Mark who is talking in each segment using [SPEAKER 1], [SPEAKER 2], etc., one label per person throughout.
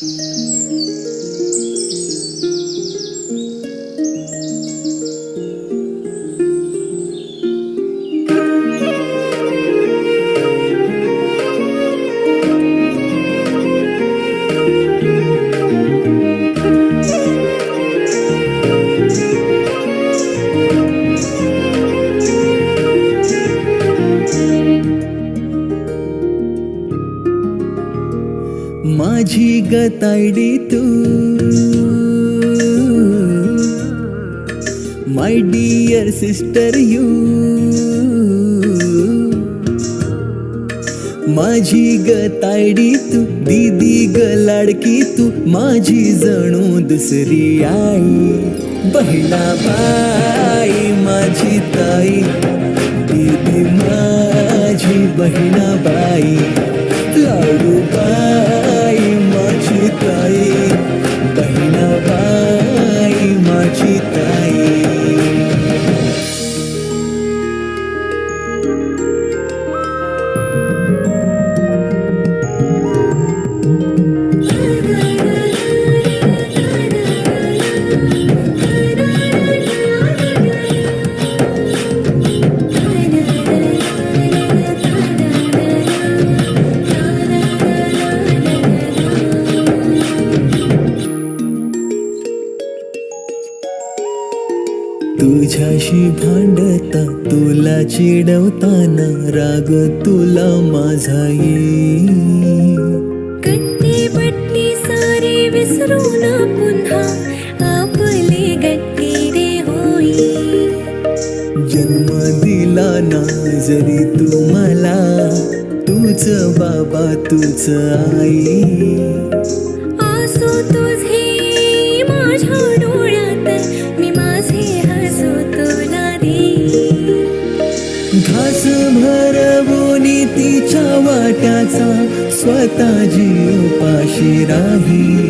[SPEAKER 1] Música माझी गतायडी तू. माय डियर सिस्टर यू माझी गतायडी तू दीदी ग लाडकी तू माझी जणू दुसरी आई. बहिणा बाई माझी ताई. तुझ्याशी भांडता तुला चिडवताना राग तुला माझा येईल.
[SPEAKER 2] गट्टी बट्टी सारी विसरू ना पुन्हा आपले गट्टी रे होई
[SPEAKER 1] जन्म दिला ना जरी तू मला तूच बाबा तूच आई. घास भरवून तिच्या वाट्याचा स्वतः जीव पाशी राही.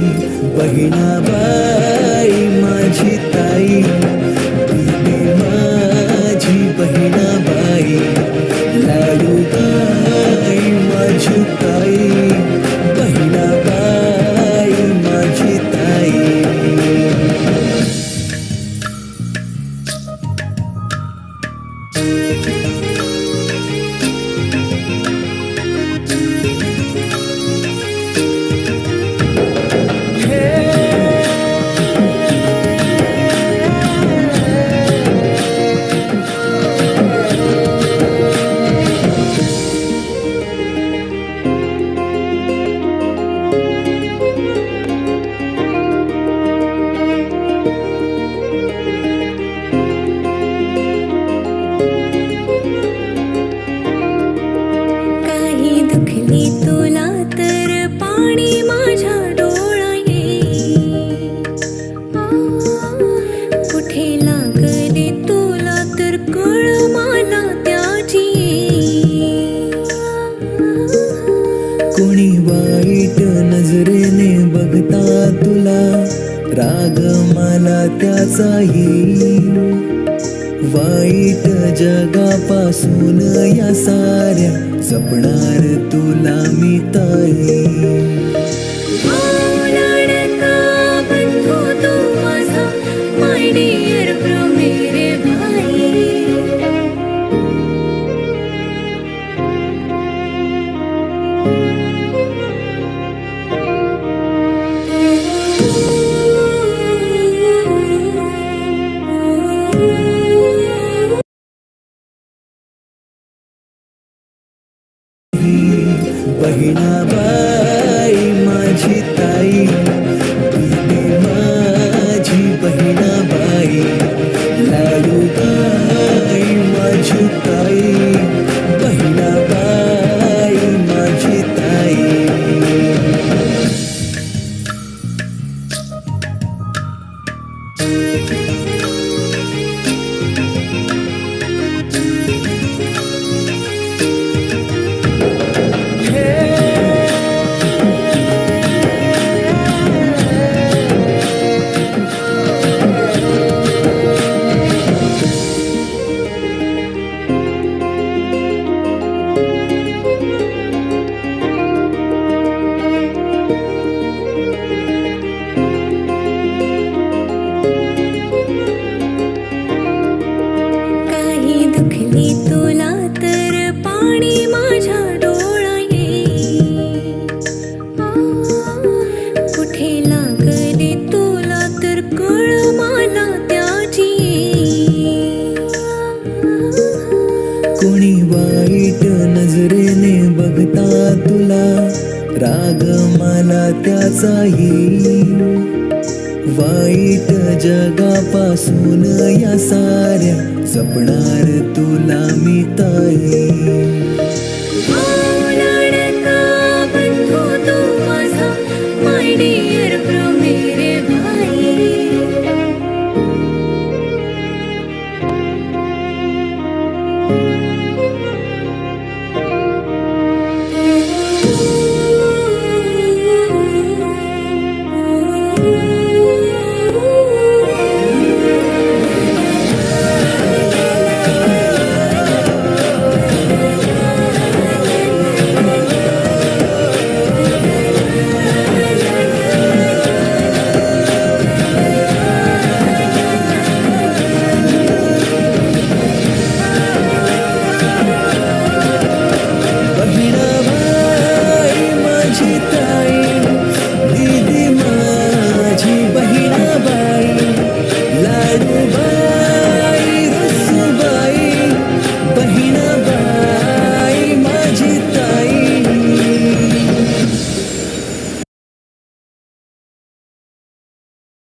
[SPEAKER 1] बहिणाबाई माझी ताई
[SPEAKER 2] काही तुला तर पाणी माझ्या डोळा येईल आ, कुठे लागले तुला तर कळ मला त्याची.
[SPEAKER 1] कोणी वाईट नजरेने बघता तुला राग मला त्याचा येईल वाईट जगापासून या साऱ्या जपणार तुला मी ताई.
[SPEAKER 2] बहिणा मी तुला तर पाणी माझ्या डोळा कुठे लागले तुला
[SPEAKER 1] तर कळ त्याची. कोणी वाईट नजरेने बघता तुला राग मला त्याचा येईल वाईट जगापासून या साऱ्या जपणार तुला मी ताई
[SPEAKER 2] Thank you.